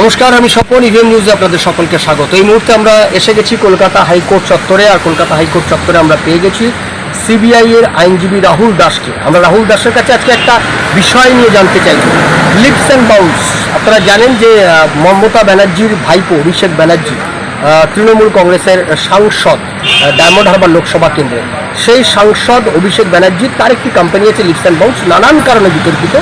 নমস্কার, আমি স্বপন ইভিএম নিউজে আপনাদের সকলকে স্বাগত। এই মুহূর্তে আমরা এসে গেছি কলকাতা হাইকোর্ট চত্বরে, আর কলকাতা হাইকোর্ট চত্বরে আমরা পেয়ে গেছি সিবিআই এর আইনজীবী রাহুল দাসকে। আমরা রাহুল দাসের কাছে আজকে একটা বিষয় নিয়ে জানতে চাই। লিপস অ্যান্ড বাউন্স আপনারা জানেন যে মমতা ব্যানার্জির ভাইপো, অভিষেক ব্যানার্জি তৃণমূল কংগ্রেসের সাংসদ ডায়মন্ড হারবার লোকসভা কেন্দ্রে। সেই সাংসদ অভিষেক ব্যানার্জি, তার একটি কোম্পানি আছে লিপস অ্যান্ড বাউন্স নানান কারণে বিতর্কিত।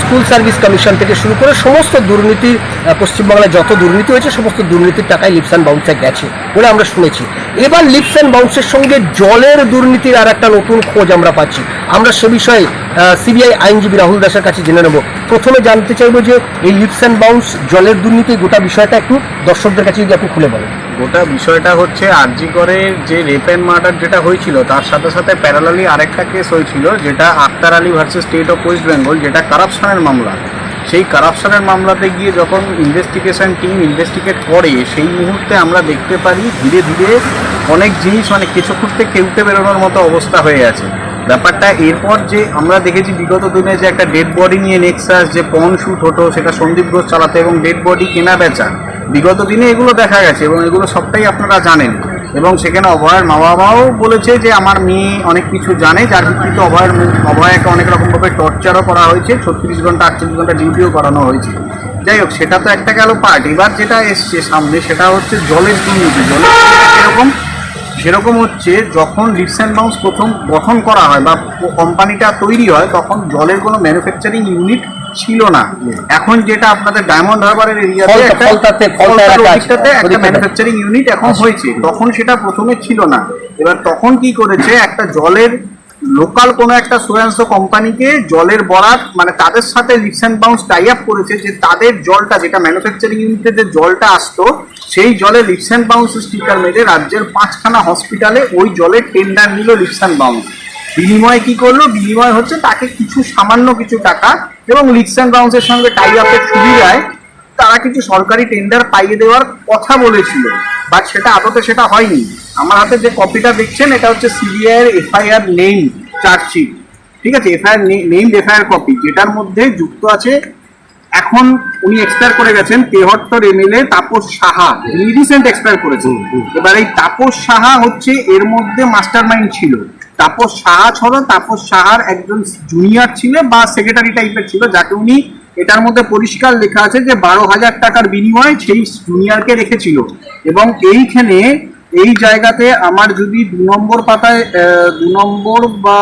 স্কুল সার্ভিস কমিশন থেকে শুরু করে সমস্ত দুর্নীতির পশ্চিমবাংলায় যত দুর্নীতি হয়েছে, সমস্ত দুর্নীতির টাকায় লিপস অ্যান্ড বাউন্সে গেছে বলে আমরা শুনেছি। এবার লিপস অ্যান্ড বাউন্সের সঙ্গে জলের দুর্নীতির আর একটা নতুন খোঁজ আমরা পাচ্ছি। আমরা সে বিষয়ে সিবিআই আইনজীবী রাহুল দাসের কাছে জেনে নেব। প্রথমে জানতে চাইব যে এই লিপস অ্যান্ড বাউন্স জলের দুর্নীতি গোটা বিষয়টা একটু দর্শকদের কাছে যদি আপনি খুলে বলেন। গোটা বিষয়টা হচ্ছে আরজি করে যে রেপ অ্যান্ড মার্ডার যেটা হয়েছিল, তার সাথে সাথে প্যারালালি আরেকটা কেস হয়েছিল, যেটা Aktar Ali versus state of West Bengal যেটা কারাপশনের মামলা। সেই কারাপশনের মামলাতে গিয়ে যখন ইনভেস্টিগেশন টিম ইনভেস্টিগেট করে, সেই মুহূর্তে আমরা দেখতে পারি ধীরে ধীরে অনেক জিনিস মানে কিছু খুঁড়তে কেউটে বেরোনোর মতো অবস্থা হয়ে আছে। ব্যাপারটা এরপর যে আমরা দেখেছি বিগত দিনে যে একটা ডেড বডি নিয়ে নেক্সাস যে পন শ্যুট হতো, সেটা সন্দীপ ঘোষ চালাতে এবং ডেড বডি কেনা বেচা বিগত দিনে এগুলো দেখা গেছে এবং এগুলো সবটাই আপনারা জানেন। এবং সেখানে অভয়ের মা বাবাও বলেছে যে, আমার মেয়ে অনেক কিছু জানে। যার ভিত্তিতে অভয়ের অভয়কে অনেক রকমভাবে টর্চারও করা হয়েছে, ছত্রিশ ঘণ্টা, আটচল্লিশ ঘণ্টা ডিউটিও করানো হয়েছে। যাই হোক, সেটা তো একটা গেল পার্ট। এবার যেটা এসছে সামনে, সেটা হচ্ছে জলের দুর্নীতি। জলের কীরকম? সেরকম হচ্ছে, যখন লিপস অ্যান্ড বাউন্স প্রথম গঠন করা হয় বা কোম্পানিটা তৈরি হয়, তখন জলের কোনো ম্যানুফ্যাকচারিং ইউনিট ছিল না। এখন যেটা আপনাদের ডায়মন্ড হারবারের এরিয়াতে একটা। ম্যানুফ্যাকচারিং ইউনিট এখন হয়েছে। তখন সেটা প্রথমে ছিল না। এবার তখন কি করেছে? একটা জলের লোকাল কোনো একটা সোয়াংস কোম্পানিকে জলের বরাত মানে তাদের সাথে leaps and bounds tie up করেছে যে তাদের জলটা যেটা ম্যানুফ্যাকচারিং ইউনিটে যে জলটা আসতো সেই জলে লিপস অ্যান্ড বাউন্স স্টিকার মেরে রাজ্যের পাঁচখানা হসপিটালে ওই জলের টেন্ডার নিল লিপস অ্যান্ড বাউন্স বিনিময়ে কি করল? বিনিময় হচ্ছে তাকে কিছু সামান্য কিছু টাকা এবং লিপস অ্যান্ড বাউন্সের সঙ্গে টাই আপের সুবিধায় তারা কিছু সরকারি টেন্ডার পাইয়ে দেওয়ার কথা বলেছিল। বাট সেটা আদতে সেটা হয়নি। আমার হাতে যে কপিটা দেখছেন এটা হচ্ছে সিবিআই এর এফআইআর নেই চার্জশিট ঠিক আছে? এফআইআর নেইম এফআইআর কপি যেটার মধ্যে যুক্ত আছে এখন উনি এক্সপায়ার করে গেছেন তেহট্টর এমএলএ তাপস সাহা। তিনি রিসেন্ট এক্সপায়ার করেছেন। এবার এই তাপস সাহা হচ্ছে এর মধ্যে মাস্টার মাইন্ড ছিল। তাপস সাহা ছাড়া তাপস সাহার একজন জুনিয়র ছিল বা সেক্রেটারি টাইপের ছিল, যাকে উনি এটার মধ্যে পরিষ্কার লেখা আছে যে বারো হাজার টাকার বিনিময়ে সেই জুনিয়রকে রেখেছিল। এবং এইখানে এই জায়গাতে আমার যদি দু নম্বর পাতায় দু নম্বর বা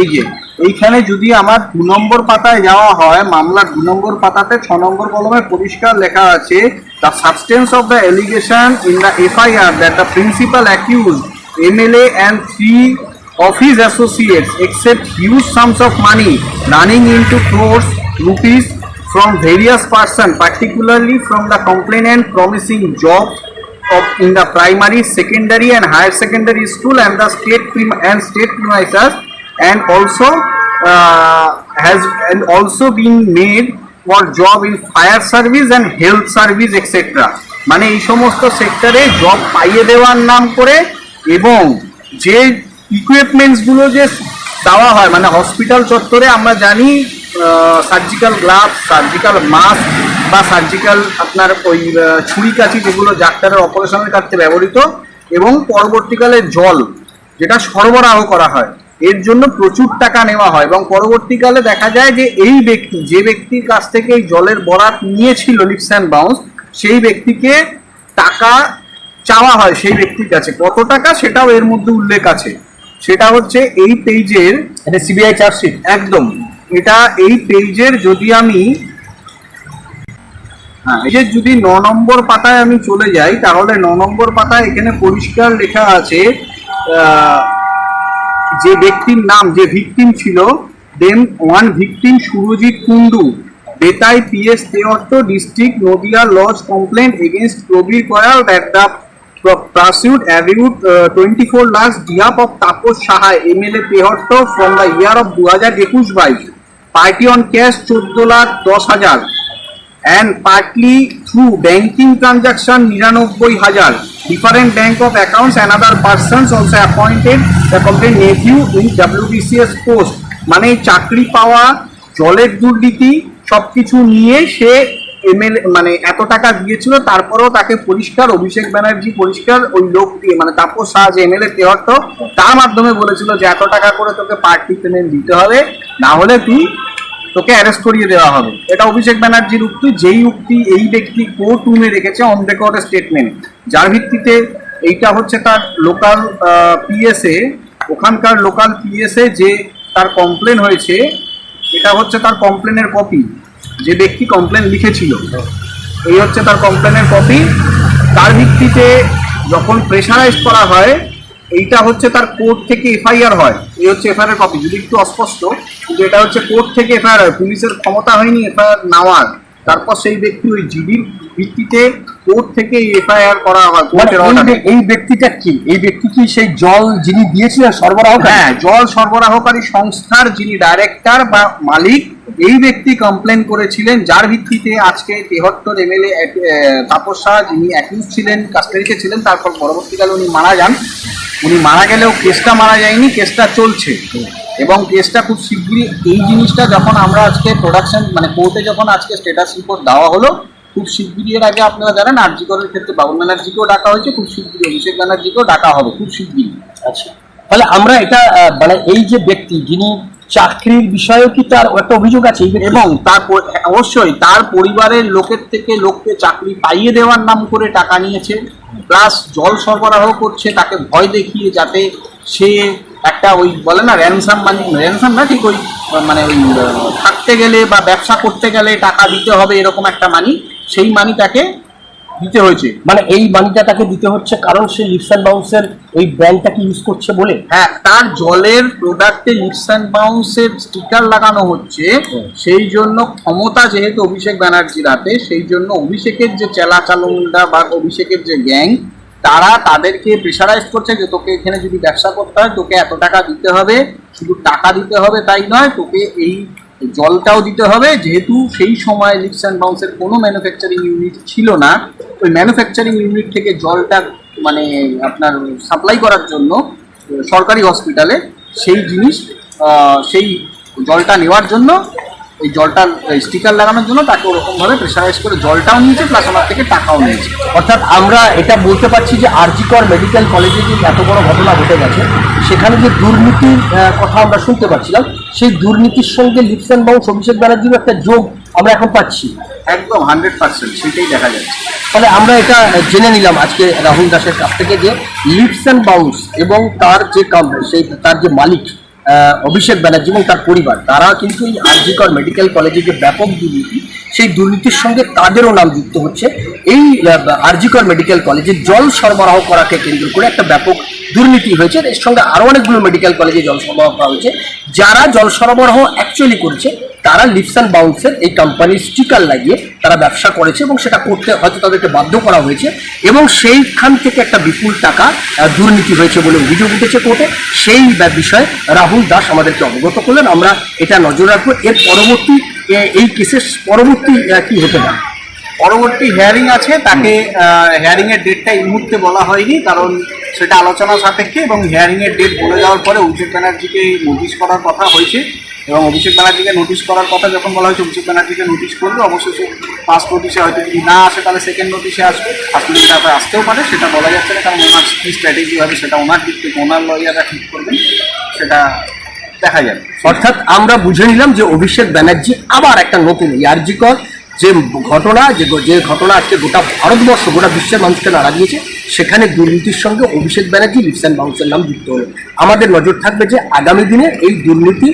এই যে, এইখানে যদি আমার দু নম্বর পাতায় যাওয়া হয় মামলার দু নম্বর পাতাতে ছ নম্বর কলমে পরিষ্কার লেখা আছে the substance of the allegation in the FIR that the principal accused MLA and three of his associates accept huge sums of money running into crores rupees from various persons, particularly from the complainant promising jobs of in the primary, secondary, and higher secondary school and the state and state premises, and also uh, has and also been made for job in fire service and health service, etc. মানে এই সমস্ত সেক্টরে job পাইয়ে দেওয়ার নাম করে এবং যে ইকুইপমেন্টসগুলো যে দেওয়া হয় মানে হসপিটাল চত্বরে আমরা জানি সার্জিক্যাল গ্লাভস সার্জিক্যাল মাস্ক বা সার্জিক্যাল আপনার ওই ছুরি কাছি যেগুলো ডাক্তারের অপারেশনের কাছে ব্যবহৃত এবং পরবর্তীকালে জল, যেটা সরবরাহ করা হয়। এর জন্য প্রচুর টাকা নেওয়া হয় এবং পরবর্তীকালে দেখা যায় যে এই ব্যক্তি, যে ব্যক্তির কাছ থেকে এই জলের বরাত নিয়েছিল লিপস অ্যান্ড বাউন্স সেই ব্যক্তিকে টাকা চাওয়া হয় সেই ব্যক্তির কাছে। কত টাকা? সেটাও এর মধ্যে উল্লেখ আছে। সেটা হচ্ছে এই পেজের এটা সিবিআই চার্জশিট একদম। এটা এই পেজের যদি আমি হ্যাঁ যদি ন নম্বর পাতায় আমি চলে যাই তাহলে ন নম্বর পাতায় এখানে পরিষ্কার লেখা আছে যে ব্যক্তির নাম যে ভিকটিম ছিল then one victim Surajit Kundu Betai PS Tehatta district Nadia lodge complaint against Prabir Kayal that the pursued avowed uh, 24 lakhs behalf of Tapos Saha, MLA Tehotto from the year of 2021 বাইশ party on cash 14 lakh 10 হাজার and partly through banking transaction নিরানব্বই হাজার different bank of accounts and other persons also appointed the complaint nephew in WBCS post মানে চাকরি পাওয়া জলের দুর্নীতি সবকিছু নিয়ে সে এমএলএ মানে এত টাকা দিয়েছিল, তারপরেও তাকে পরিষ্কার, অভিষেক ব্যানার্জি পরিষ্কার ওই লোক দিয়ে মানে তাপস শাহ যে এমএলএ তেহট্ট তার মাধ্যমে বলেছিল যে এত টাকা করে তোকে পার্টি পেমেন্ট দিতে হবে, না হলে তুই তোকে অ্যারেস্ট করিয়ে দেওয়া হবে। এটা অভিষেক ব্যানার্জির উক্তি, যেই উক্তি এই ব্যক্তি কোর্ট রুমে রেখেছে অন রেকর্ড স্টেটমেন্ট যার ভিত্তিতে এইটা হচ্ছে তার লোকাল পিএসএ ওখানকার লোকাল পিএসএ যে তার কমপ্লেন হয়েছে, এটা হচ্ছে তার কমপ্লেনের কপি যে ব্যক্তি কমপ্লেন লিখেছিল এই হচ্ছে তার কমপ্লেনের কপি তার ভিত্তিতে যখন প্রেশারাইজ করা হয় এইটা হচ্ছে তার কোর্ট থেকে এফআইআর হয়। এই হচ্ছে এফআইআর কপি যদি একটু অস্পষ্ট কিন্তু এটা হচ্ছে কোর্ট থেকে এফআইআর হয়। পুলিশের ক্ষমতা হয়নি এফআইআর নেওয়ার। তারপর সেই ব্যক্তি ওই জিডির ভিত্তিতে কোর্ট থেকে এফআইআর করা হয় মানে কোর্টের এই ব্যক্তিটা কি? এই ব্যক্তি কি সেই জল যিনি দিয়েছিলেন সরবরাহ হ্যাঁ জল সরবরাহকারী সংস্থার যিনি ডাইরেক্টর বা মালিক এই ব্যক্তি কমপ্লেন করেছিলেন, যার ভিত্তিতে আজকে তেহট্টর এমএলএ তাপস শাহ যিনি অ্যাকিউজ ছিলেন কাস্টাডিতে ছিলেন তারপর পরবর্তীকালে উনি মারা যান। উনি মারা গেলেও কেসটা মারা যায়নি, কেসটা চলছে। এবং কেসটা খুব শিগগিরই এই জিনিসটা যখন আমরা আজকে প্রোডাকশন মানে কোর্টে যখন আজকে স্টেটাস রিপোর্ট দেওয়া হলো, খুব শিগগিরই এর আগে আপনারা জানেন, আরজিকরের ক্ষেত্রে বাবুল ব্যানার্জিকেও ডাকা হয়েছে, খুব শিগগিরই অভিষেক ব্যানার্জিকেও ডাকা হবে, খুব শিগগিরই। আচ্ছা। তাহলে আমরা এটা মানে এই যে ব্যক্তি, যিনি চাকরির বিষয়েও কি তার একটা অভিযোগ আছে? এবং তার অবশ্যই তার পরিবারের লোকের থেকে লোককে চাকরি পাইয়ে দেওয়ার নাম করে টাকা নিয়েছে। প্লাস জল সরবরাহ করছে, তাকে ভয় দেখিয়ে যাতে সে একটা ওই বলে না র্যানসাম মানে র্যানসাম না ঠিক ওই মানে ওই থাকতে গেলে বা ব্যবসা করতে গেলে টাকা দিতে হবে এরকম একটা মানি সেই মানি তাকে দিতে হয়েছে। মানে এই মানিটা তাকে দিতে হচ্ছে কারণ সে লিপস অ্যান্ড বাউন্সের ওই ব্র্যান্ডটাকে ইউজ করছে বলে? হ্যাঁ তার জলের প্রোডাক্টে লিপস অ্যান্ড বাউন্সের স্টিকার লাগানো হচ্ছে সেই জন্য ক্ষমতা যেহেতু অভিষেক ব্যানার্জির হাতে সেই জন্য অভিষেকের যে চেলা চালুন্ডা বা অভিষেকের যে গ্যাং তারা তাদেরকে প্রেশারাইজ করছে যে তোকে এখানে যদি ব্যবসা করতে হয় তোকে এত টাকা দিতে হবে শুধু টাকা দিতে হবে তাই নয় তোকে এই জলটাও দিতে হবে। যেহেতু সেই সময় লিপস অ্যান্ড বাউন্সের কোনো ম্যানুফ্যাকচারিং ইউনিট ছিল না, ওই ম্যানুফ্যাকচারিং ইউনিট থেকে জলটা মানে আপনার সাপ্লাই করার জন্য সরকারি হসপিটালে সেই জিনিস সেই জলটা নেওয়ার জন্য এই জলটা স্টিকার লাগানোর জন্য তাকে ওরকমভাবে প্রেশারাইজ করে জলটাও নিয়েছে প্লাস আমার থেকে টাকাও নিয়েছে। অর্থাৎ আমরা এটা বলতে পারছি যে আরজিকর মেডিকেল কলেজে যে এত বড় ঘটনা ঘটে গেছে সেখানে যে দুর্নীতির কথা আমরা শুনতে পাচ্ছিলাম সেই দুর্নীতির সঙ্গে লিপস অ্যান্ড বাউন্স অভিষেক ব্যানার্জির একটা যোগ আমরা এখন পাচ্ছি। একদম হান্ড্রেড পার্সেন্ট সেটাই দেখা যাচ্ছে। তাহলে আমরা এটা জেনে নিলাম আজকে রাহুল দাসের কাছ থেকে যে লিপস অ্যান্ড বাউন্স এবং তার যে কাম সেই তার যে মালিক অভিষেক ব্যানার্জি এবং তার পরিবার, তারা কিন্তু এই আরজিকর মেডিকেল কলেজে যে ব্যাপক দুর্নীতি, সেই দুর্নীতির সঙ্গে তাদেরও নাম যুক্ত হচ্ছে। এই আরজিকর মেডিকেল কলেজে জল সরবরাহ করাকে কেন্দ্র করে একটা ব্যাপক দুর্নীতি হয়েছে। এর সঙ্গে আরও অনেকগুলো মেডিকেল কলেজে জল সরবরাহ করা হয়েছে। যারা জল সরবরাহ অ্যাকচুয়ালি করেছে তারা লিপস অ্যান্ড বাউন্সের এই কোম্পানির স্টিকার লাগিয়ে তারা ব্যবসা করেছে এবং সেটা করতে হয়তো তাদেরকে বাধ্য করা হয়েছে এবং সেইখান থেকে একটা বিপুল টাকা দুর্নীতি হয়েছে বলে অভিযোগ উঠেছে কোর্টে। সেই বিষয়ে রাহুল দাস আমাদেরকে অবগত করলেন। আমরা এটা নজর রাখব। এর পরবর্তী এই কেসের পরবর্তী কি হতে পারে? পরবর্তী হেয়ারিং আছে। তাকে হেয়ারিং এর ডেটটা এই মুহূর্তে বলা হয়নি, কারণ সেটা আলোচনা সাপেক্ষে এবং হেয়ারিং এর ডেট বলে যাওয়ার পরে অভিষেক ব্যানার্জিকে নোটিশ করার কথা হয়েছে। এবং অভিষেক ব্যানার্জিকে নোটিশ করার কথা যখন বলা হয়েছে, অভিষেক ব্যানার্জিকে নোটিশ করবে সে ফার্স্ট নোটিশে হয়তো যদি না আসে, তাহলে সেকেন্ড নোটিশে আসবে। ফার্স্ট নোটিশে আসতেও পারে, সেটা বলা যাচ্ছে না, কারণ ওনার কী স্ট্র্যাটেজি হবে, সেটা ওনার দিক থেকে ওনার লয়াররা ঠিক করবেন, সেটা দেখা যাবে। অর্থাৎ আমরা বুঝে নিলাম যে অভিষেক ব্যানার্জি আবার একটা নতুন ইয়ার্জিকর যে ঘটনা, যে যে ঘটনা আজকে গোটা ভারতবর্ষ, গোটা বিশ্বের মানুষকে নাড়া দিয়েছে, সেখানে দুর্নীতির সঙ্গে অভিষেক ব্যানার্জি, লিপস অ্যান্ড বাউন্সের নাম যুক্ত হলো আমাদের নজর থাকবে যে আগামী দিনে এই দুর্নীতি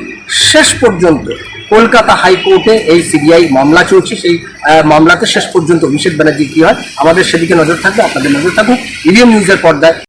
শেষ পর্যন্ত কলকাতা হাইকোর্টে এই সিবিআই মামলা চলছে, সেই মামলাতে শেষ পর্যন্ত অভিষেক ব্যানার্জি কী হয়, আমাদের সেদিকে নজর থাকবে, আপনাদের নজর থাকুক, ইভিএম নিউজের পর্দায়।